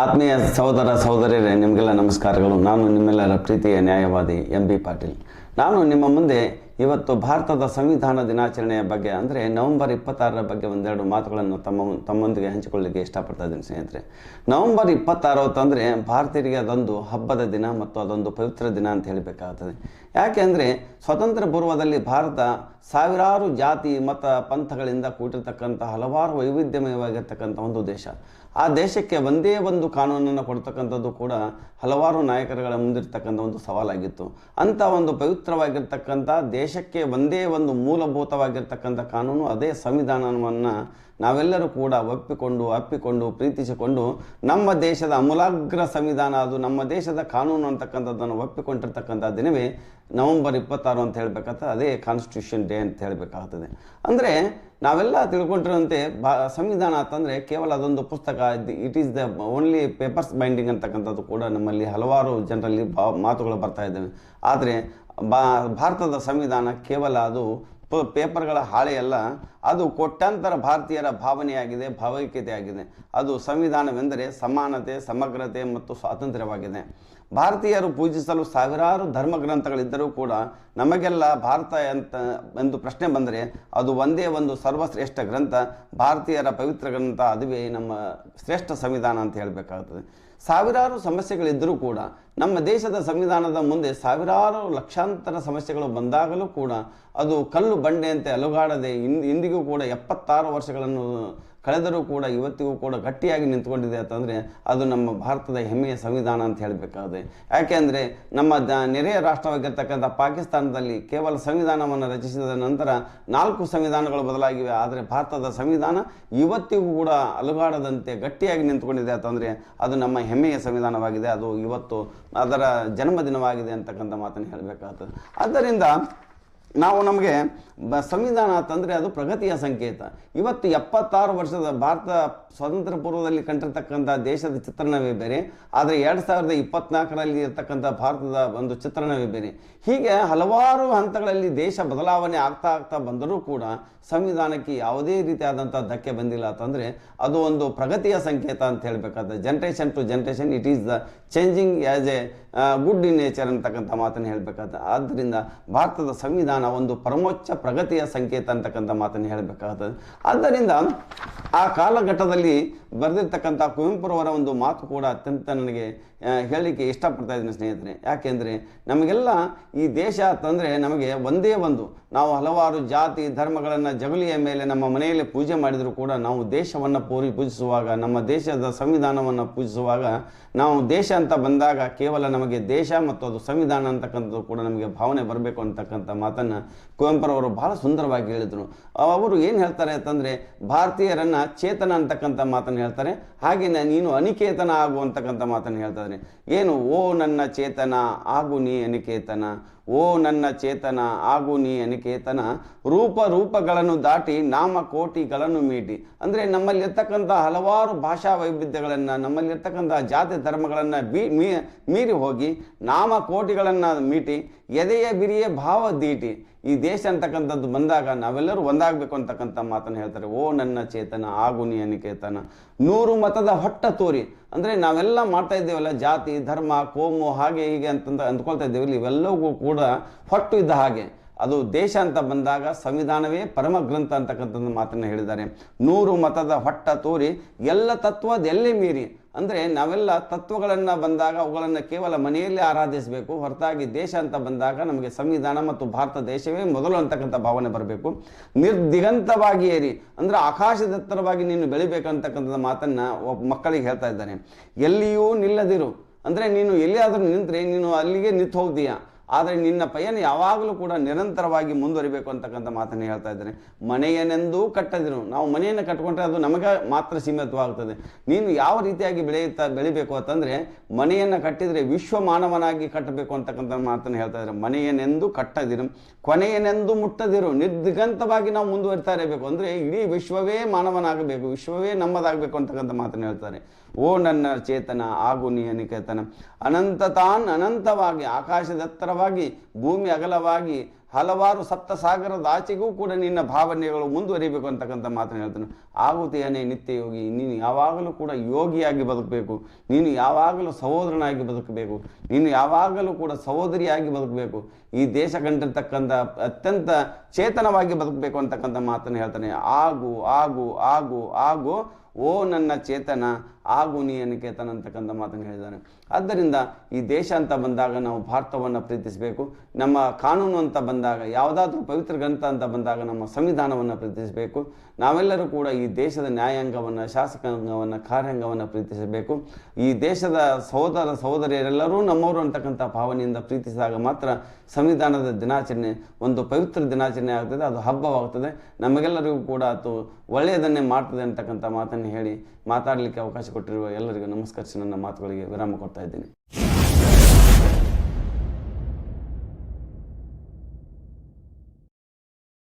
ಆತ್ಮೀಯ ಸಹೋದರ ಸಹೋದರಿಯರೇ, ನಿಮಗೆಲ್ಲ ನಮಸ್ಕಾರಗಳು. ನಾನು ನಿಮ್ಮೆಲ್ಲರ ಪ್ರೀತಿಯ ನ್ಯಾಯವಾದಿ ಎಂ ಬಿ ಪಾಟೀಲ್. ನಾನು ನಿಮ್ಮ ಮುಂದೆ ಇವತ್ತು ಭಾರತದ ಸಂವಿಧಾನ ದಿನಾಚರಣೆಯ ಬಗ್ಗೆ, ಅಂದರೆ ನವೆಂಬರ್ ಇಪ್ಪತ್ತಾರರ ಬಗ್ಗೆ ಒಂದೆರಡು ಮಾತುಗಳನ್ನು ತಮ್ಮ ತಮ್ಮೊಂದಿಗೆ ಹಂಚಿಕೊಳ್ಳಲಿಕ್ಕೆ ಇಷ್ಟಪಡ್ತಾ ಇದ್ದೀನಿ ಸ್ನೇಹಿತರೆ. ನವೆಂಬರ್ ಇಪ್ಪತ್ತಾರು ಅಂತಂದರೆ ಭಾರತೀಯರಿಗೆ ಅದೊಂದು ಹಬ್ಬದ ದಿನ ಮತ್ತು ಅದೊಂದು ಪವಿತ್ರ ದಿನ ಅಂತ ಹೇಳಬೇಕಾಗ್ತದೆ. ಯಾಕೆಂದರೆ ಸ್ವತಂತ್ರ ಪೂರ್ವದಲ್ಲಿ ಭಾರತ ಸಾವಿರಾರು ಜಾತಿ, ಮತ, ಪಂಥಗಳಿಂದ ಕೂಡಿರ್ತಕ್ಕಂಥ ಹಲವಾರು ವೈವಿಧ್ಯಮಯವಾಗಿರ್ತಕ್ಕಂಥ ಒಂದು ದೇಶ. ಆ ದೇಶಕ್ಕೆ ಒಂದೇ ಒಂದು ಕಾನೂನನ್ನು ಕೊಡ್ತಕ್ಕಂಥದ್ದು ಕೂಡ ಹಲವಾರು ನಾಯಕರುಗಳ ಮುಂದಿರ್ತಕ್ಕಂಥ ಒಂದು ಸವಾಲಾಗಿತ್ತು. ಅಂಥ ಒಂದು ಪವಿತ್ರವಾಗಿರ್ತಕ್ಕಂಥ ದೇಶಕ್ಕೆ ಒಂದೇ ಒಂದು ಮೂಲಭೂತವಾಗಿರ್ತಕ್ಕಂಥ ಕಾನೂನು, ಅದೇ ಸಂವಿಧಾನವನ್ನು ನಾವೆಲ್ಲರೂ ಕೂಡ ಒಪ್ಪಿಕೊಂಡು, ಅಪ್ಪಿಕೊಂಡು, ಪ್ರೀತಿಸಿಕೊಂಡು ನಮ್ಮ ದೇಶದ ಅಮೂಲಾಗ್ರ ಸಂವಿಧಾನ, ಅದು ನಮ್ಮ ದೇಶದ ಕಾನೂನು ಅಂತಕ್ಕಂಥದ್ದನ್ನು ಒಪ್ಪಿಕೊಂಡಿರ್ತಕ್ಕಂಥ ದಿನವೇ ನವೆಂಬರ್ ಇಪ್ಪತ್ತಾರು ಅಂತ ಹೇಳಬೇಕಾಗ್ತದೆ. ಅದೇ ಕಾನ್ಸ್ಟಿಟ್ಯೂಷನ್ ಡೇ ಅಂತ ಹೇಳಬೇಕಾಗ್ತದೆ. ಅಂದರೆ ನಾವೆಲ್ಲ ತಿಳ್ಕೊಂಡಿರುವಂತೆ ಬಾ, ಸಂವಿಧಾನ ಅಂತಂದರೆ ಕೇವಲ ಅದೊಂದು ಪುಸ್ತಕ it is the only papers binding ಅಂತಕ್ಕಂಥದ್ದು ಕೂಡ ನಮ್ಮಲ್ಲಿ ಹಲವಾರು ಜನರಲ್ಲಿ ಮಾತುಗಳು ಬರ್ತಾ ಇದ್ದಾವೆ. ಆದರೆ ಬಾ, ಭಾರತದ ಸಂವಿಧಾನ ಕೇವಲ ಅದು ಪ ಪೇಪರ್ಗಳ ಹಾಳೆಯಲ್ಲ ಅದು ಕೋಟ್ಯಾಂತರ ಭಾರತೀಯರ ಭಾವನೆಯಾಗಿದೆ ಭಾವೈಕ್ಯತೆ ಆಗಿದೆ ಅದು ಸಂವಿಧಾನವೆಂದರೆ ಸಮಾನತೆ, ಸಮಗ್ರತೆ ಮತ್ತು ಸ್ವಾತಂತ್ರ್ಯವಾಗಿದೆ. ಭಾರತೀಯರು ಪೂಜಿಸಲು ಸಾವಿರಾರು ಧರ್ಮ ಗ್ರಂಥಗಳಿದ್ದರೂ ಕೂಡ ನಮಗೆಲ್ಲ ಭಾರತ ಅಂತ ಎಂದು ಪ್ರಶ್ನೆ ಬಂದರೆ ಅದು ಒಂದೇ ಒಂದು ಸರ್ವಶ್ರೇಷ್ಠ ಗ್ರಂಥ, ಭಾರತೀಯರ ಪವಿತ್ರ ಗ್ರಂಥ, ಅದುವೇ ನಮ್ಮ ಶ್ರೇಷ್ಠ ಸಂವಿಧಾನ ಅಂತ ಹೇಳಬೇಕಾಗ್ತದೆ. ಸಾವಿರಾರು ಸಮಸ್ಯೆಗಳಿದ್ದರೂ ಕೂಡ, ನಮ್ಮ ದೇಶದ ಸಂವಿಧಾನದ ಮುಂದೆ ಸಾವಿರಾರು ಲಕ್ಷಾಂತರ ಸಮಸ್ಯೆಗಳು ಬಂದಾಗಲೂ ಕೂಡ, ಅದು ಕಲ್ಲು ಬಂಡೆಯಂತೆ ಅಲುಗಾಡದೆ ಇಂದ್ ಇಂದಿಗೂ ಕೂಡ ಎಪ್ಪತ್ತಾರು ವರ್ಷಗಳನ್ನು ಕಳೆದರೂ ಕೂಡ ಇವತ್ತಿಗೂ ಕೂಡ ಗಟ್ಟಿಯಾಗಿ ನಿಂತ್ಕೊಂಡಿದೆ ಅಂತಂದರೆ ಅದು ನಮ್ಮ ಭಾರತದ ಹೆಮ್ಮೆಯ ಸಂವಿಧಾನ ಅಂತ ಹೇಳಬೇಕಾಗಿದೆ ಯಾಕೆಂದರೆ ನಮ್ಮ ದ ನೆರೆಯ ರಾಷ್ಟ್ರವಾಗಿರ್ತಕ್ಕಂಥ ಪಾಕಿಸ್ತಾನದಲ್ಲಿ ಕೇವಲ ಸಂವಿಧಾನವನ್ನು ರಚಿಸಿದ ನಂತರ ನಾಲ್ಕು ಸಂವಿಧಾನಗಳು ಬದಲಾಗಿವೆ. ಆದರೆ ಭಾರತದ ಸಂವಿಧಾನ ಇವತ್ತಿಗೂ ಕೂಡ ಅಲುಗಾಡದಂತೆ ಗಟ್ಟಿಯಾಗಿ ನಿಂತ್ಕೊಂಡಿದೆ ಅಂತಂದರೆ ಅದು ನಮ್ಮ ಹೆಮ್ಮೆಯ ಸಂವಿಧಾನವಾಗಿದೆ. ಅದು ಇವತ್ತು ಅದರ ಜನ್ಮದಿನವಾಗಿದೆ ಅಂತಕ್ಕಂಥ ಮಾತನ್ನು ಹೇಳಬೇಕಾಗ್ತದೆ. ಆದ್ದರಿಂದ ನಾವು ನಮಗೆ ಸಂವಿಧಾನ ಅಂತಂದರೆ ಅದು ಪ್ರಗತಿಯ ಸಂಕೇತ. ಇವತ್ತು ಎಪ್ಪತ್ತಾರು ವರ್ಷದ ಭಾರತ ಸ್ವಾತಂತ್ರ್ಯ ಪೂರ್ವದಲ್ಲಿ ಕಂಡಿರ್ತಕ್ಕಂಥ ದೇಶದ ಚಿತ್ರಣವೇ ಬೇರೆ, ಆದರೆ ಎರಡು ಸಾವಿರದ ಇಪ್ಪತ್ನಾಲ್ಕರಲ್ಲಿ ಇರತಕ್ಕಂಥ ಭಾರತದ ಒಂದು ಚಿತ್ರಣವೇ ಬೇರೆ. ಹೀಗೆ ಹಲವಾರು ಹಂತಗಳಲ್ಲಿ ದೇಶ ಬದಲಾವಣೆ ಆಗ್ತಾ ಆಗ್ತಾ ಬಂದರೂ ಕೂಡ ಸಂವಿಧಾನಕ್ಕೆ ಯಾವುದೇ ರೀತಿಯಾದಂಥ ಧಕ್ಕೆ ಬಂದಿಲ್ಲ ಅಂತಂದರೆ ಅದು ಒಂದು ಪ್ರಗತಿಯ ಸಂಕೇತ ಅಂತ ಹೇಳಬೇಕಾದ್ರೆ generation to generation it is the changing as a good in nature ಅಂತಕ್ಕಂಥ ಮಾತನ್ನು ಹೇಳಬೇಕಾದ ಆದ್ದರಿಂದ ಭಾರತದ ಸಂವಿಧಾನ ಒಂದು ಪರಮೋಚ್ಚ ಪ್ರಗತಿಯ ಸಂಕೇತ ಅಂತಕ್ಕಂಥ ಮಾತನ್ನು ಹೇಳಬೇಕಾಗ್ತದೆ ಆದ್ದರಿಂದ ಆ ಕಾಲಘಟ್ಟದಲ್ಲಿ ಬರೆದಿರ್ತಕ್ಕಂಥ ಕುವೆಂಪುರವರ ಒಂದು ಮಾತು ಕೂಡ ಅತ್ಯಂತ ನನಗೆ ಹೇಳಲಿಕ್ಕೆ ಇಷ್ಟಪಡ್ತಾ ಇದ್ದೀನಿ ಸ್ನೇಹಿತರೆ. ಯಾಕೆಂದರೆ ನಮಗೆಲ್ಲ ಈ ದೇಶ ಅಂತಂದರೆ ನಮಗೆ ಒಂದೇ ಒಂದು ನಾವು ಹಲವಾರು ಜಾತಿ ಧರ್ಮಗಳನ್ನು ಜಗುಲಿಯ ಮೇಲೆ ನಮ್ಮ ಮನೆಯಲ್ಲಿ ಪೂಜೆ ಮಾಡಿದರೂ ಕೂಡ ನಾವು ದೇಶವನ್ನು ಪೂರಿ ಪೂಜಿಸುವಾಗ, ನಮ್ಮ ದೇಶದ ಸಂವಿಧಾನವನ್ನು ಪೂಜಿಸುವಾಗ, ನಾವು ದೇಶ ಅಂತ ಬಂದಾಗ ಕೇವಲ ನಮಗೆ ದೇಶ ಮತ್ತು ಅದು ಸಂವಿಧಾನ ಅಂತಕ್ಕಂಥದ್ದು ಕೂಡ ನಮಗೆ ಭಾವನೆ ಬರಬೇಕು ಅಂತಕ್ಕಂಥ ಮಾತನ್ನು ಕುವೆಂಪುರವರು ಬಹಳ ಸುಂದರವಾಗಿ ಹೇಳಿದರು. ಅವರು ಏನು ಹೇಳ್ತಾರೆ ಅಂತಂದರೆ, ಭಾರತೀಯರನ್ನು ಚೇತನ ಅಂತಕ್ಕಂಥ ಮಾತನ್ನು ಹೇಳ್ತಾರೆ ಹಾಗೆಯೇ ನೀನು ಅನಿಕೇತನ ಆಗು ಅಂತಕ್ಕಂಥ ಮಾತನ್ನು ಹೇಳ್ತಾರೆ ಏನು, ಓ ನನ್ನ ಚೇತನ, ಆಗು ನೀ ಅನಿಕೇತನ, ಓ ನನ್ನ ಚೇತನ, ಆಗು ನೀ ಅನಿಕೇತನ. ರೂಪ ರೂಪಗಳನ್ನು ದಾಟಿ ನಾಮ ಕೋಟಿಗಳನ್ನು ಮೀಟಿ. ಅಂದರೆ ನಮ್ಮಲ್ಲಿರ್ತಕ್ಕಂಥ ಹಲವಾರು ಭಾಷಾ ವೈವಿಧ್ಯಗಳನ್ನು, ನಮ್ಮಲ್ಲಿರ್ತಕ್ಕಂಥ ಜಾತಿ ಧರ್ಮಗಳನ್ನು ಮೀರಿ ಹೋಗಿ ನಾಮ ಕೋಟಿಗಳನ್ನು ಮೀಟಿ, ಎದೆಯ ಬಿರಿಯ ಭಾವ ದೀಟಿ. ಈ ದೇಶ ಅಂತಕ್ಕಂಥದ್ದು ಬಂದಾಗ ನಾವೆಲ್ಲರೂ ಒಂದಾಗಬೇಕು ಅಂತಕ್ಕಂಥ ಮಾತನ್ನು ಹೇಳ್ತಾರೆ. ಓ ನನ್ನ ಚೇತನ ಆಗು ನೀ ಅನಿಕೇತನ. ನೂರು ಮತದ ಹೊಟ್ಟ ತೋರಿ. ಅಂದರೆ ನಾವೆಲ್ಲ ಮಾಡ್ತಾ ಇದ್ದೇವಲ್ಲ, ಜಾತಿ, ಧರ್ಮ, ಕೋಮು, ಹಾಗೆ ಹೀಗೆ ಅಂತಂದು ಅಂದ್ಕೊಳ್ತಾ ಇದ್ದೇವೆ. ಇವೆಲ್ಲವೂ ಕೂಡ ಹೊಟ್ಟು ಇದ್ದ ಹಾಗೆ. ಅದು ದೇಶ ಅಂತ ಬಂದಾಗ ಸಂವಿಧಾನವೇ ಪರಮ ಗ್ರಂಥ ಅಂತಕ್ಕಂಥದ್ದು ಮಾತನ್ನು ಹೇಳಿದ್ದಾರೆ. ನೂರು ಮತದ ಹೊಟ್ಟ ತೋರಿ ಎಲ್ಲ ತತ್ವದ ಎಲ್ಲೇ ಮೀರಿ. ಅಂದರೆ ನಾವೆಲ್ಲ ತತ್ವಗಳನ್ನು ಬಂದಾಗ ಅವುಗಳನ್ನು ಕೇವಲ ಮನೆಯಲ್ಲೇ ಆರಾಧಿಸಬೇಕು, ಹೊರತಾಗಿ ದೇಶ ಅಂತ ಬಂದಾಗ ನಮಗೆ ಸಂವಿಧಾನ ಮತ್ತು ಭಾರತ ದೇಶವೇ ಮೊದಲು ಅಂತಕ್ಕಂಥ ಭಾವನೆ ಬರಬೇಕು. ನಿರ್ದಿಗಂತವಾಗಿ ಏರಿ, ಅಂದರೆ ಆಕಾಶದತ್ತರವಾಗಿ ನೀನು ಬೆಳಿಬೇಕಂತಕ್ಕಂಥ ಮಾತನ್ನು ಮಕ್ಕಳಿಗೆ ಹೇಳ್ತಾ ಇದ್ದಾನೆ ಎಲ್ಲಿಯೂ ನಿಲ್ಲದಿರು. ಅಂದರೆ ನೀನು ಎಲ್ಲಿಯಾದರೂ ನಿಂತರೆ ನೀನು ಅಲ್ಲಿಗೆ ನಿಂತು ಹೋಗ್ತೀಯ ಆದರೆ ನಿನ್ನ ಪಯಣ ಯಾವಾಗಲೂ ಕೂಡ ನಿರಂತರವಾಗಿ ಮುಂದುವರಿಬೇಕು ಅಂತಕ್ಕಂಥ ಮಾತನ್ನು ಹೇಳ್ತಾ ಇದ್ದಾರೆ ಮನೆಯನೆಂದೂ ಕಟ್ಟದಿರು. ನಾವು ಮನೆಯನ್ನು ಕಟ್ಕೊಂಡ್ರೆ ಅದು ನಮಗೆ ಮಾತ್ರ ಸೀಮಿತವಾಗ್ತದೆ. ನೀನು ಯಾವ ರೀತಿಯಾಗಿ ಬೆಳೆಯುತ್ತಾ, ಬೆಳಿಬೇಕು ಅಂತಂದರೆ ಮನೆಯನ್ನು ಕಟ್ಟಿದರೆ ವಿಶ್ವ ಮಾನವನಾಗಿ ಕಟ್ಟಬೇಕು ಅಂತಕ್ಕಂಥ ಮಾತನ್ನು ಹೇಳ್ತಾ ಇದ್ದಾರೆ. ಮನೆಯನೆಂದು ಕಟ್ಟದಿರು. ಕೊನೆಯನೆಂದು ಮುಟ್ಟದಿರು. ನಿರ್ದಿಗಂತವಾಗಿ ನಾವು ಮುಂದುವರಿತಾ ಇರಬೇಕು ಅಂದರೆ ಇಡೀ ವಿಶ್ವವೇ ಮಾನವನಾಗಬೇಕು, ವಿಶ್ವವೇ ನಮ್ಮದಾಗಬೇಕು ಅಂತಕ್ಕಂಥ ಮಾತನ್ನು ಹೇಳ್ತಾರೆ. ಓ ನನ್ನ ಚೇತನ, ಆಗು ನೀ ಅನಿಕೇತನ ಅನಂತ ತಾನ್ ಅನಂತವಾಗಿ ಆಕಾಶದೆತ್ತರವಾಗಿ ಭೂಮಿ ಅಗಲವಾಗಿ ಹಲವಾರು ಸಪ್ತ ಸಾಗರದ ಆಚೆಗೂ ಕೂಡ ನಿನ್ನ ಭಾವನೆಗಳು ಮುಂದುವರಿಬೇಕು ಅಂತಕ್ಕಂಥ ಮಾತನ್ನು ಹೇಳ್ತಾನೆ. ಆಗುತ್ತೇನೆ ನಿತ್ಯ ಯೋಗಿ, ನೀನು ಯಾವಾಗಲೂ ಕೂಡ ಯೋಗಿಯಾಗಿ ಬದುಕಬೇಕು. ನೀನು ಯಾವಾಗಲೂ ಸಹೋದರನಾಗಿ ಬದುಕಬೇಕು. ನೀನು ಯಾವಾಗಲೂ ಕೂಡ ಸಹೋದರಿಯಾಗಿ ಬದುಕಬೇಕು. ಈ ದೇಶ ಕಂಡಿರ್ತಕ್ಕಂಥ ಅತ್ಯಂತ ಚೇತನವಾಗಿ ಬದುಕಬೇಕು ಅಂತಕ್ಕಂಥ ಮಾತನ್ನು ಹೇಳ್ತಾನೆ. ಆಗು ಆಗು ಆಗು ಆಗು, ಓ ನನ್ನ ಚೇತನ, ಆಗು ನೀ ಅನಿಕೇತನ ಅಂತಕ್ಕಂಥ ಮಾತನ್ನು ಹೇಳಿದ್ದಾನೆ. ಆದ್ದರಿಂದ ಈ ದೇಶ ಅಂತ ಬಂದಾಗ ನಾವು ಭಾರತವನ್ನು ಪ್ರೀತಿಸಬೇಕು. ನಮ್ಮ ಕಾನೂನು ಅಂತ ಬಂದಾಗ, ಯಾವುದಾದ್ರೂ ಪವಿತ್ರ ಗ್ರಂಥ ಅಂತ ಬಂದಾಗ ನಮ್ಮ ಸಂವಿಧಾನವನ್ನು ಪ್ರೀತಿಸಬೇಕು ನಾವೆಲ್ಲರೂ ಕೂಡ ಈ ದೇಶದ ನ್ಯಾಯಾಂಗವನ್ನು, ಶಾಸಕಾಂಗವನ್ನು, ಕಾರ್ಯಾಂಗವನ್ನು ಪ್ರೀತಿಸಬೇಕು ಈ ದೇಶದ ಸಹೋದರ ಸಹೋದರಿಯರೆಲ್ಲರೂ ನಮ್ಮವರು ಅಂತಕ್ಕಂಥ ಭಾವನೆಯಿಂದ ಪ್ರೀತಿಸಿದಾಗ ಮಾತ್ರ ಸಂವಿಧಾನದ ದಿನಾಚರಣೆ, ಒಂದು ಪವಿತ್ರ ದಿನಾಚರಣೆ ಆಗ್ತದೆ, ಅದು ಹಬ್ಬವಾಗ್ತದೆ. ನಮಗೆಲ್ಲರಿಗೂ ಕೂಡ ಅದು ಒಳ್ಳೆಯದನ್ನೇ ಮಾಡ್ತದೆ ಅಂತಕ್ಕಂಥ ಮಾತನ್ನು ಹೇಳಿ ಮಾತಾಡಲಿಕ್ಕೆ ಅವಕಾಶ ಕೊಟ್ಟಿರುವ ಎಲ್ಲರಿಗೂ ನಮಸ್ಕರಿಸಿ ನನ್ನ ಮಾತುಗಳಿಗೆ ವಿರಾಮ ಕೊಡ್ತಾ ಇದ್ದೀನಿ.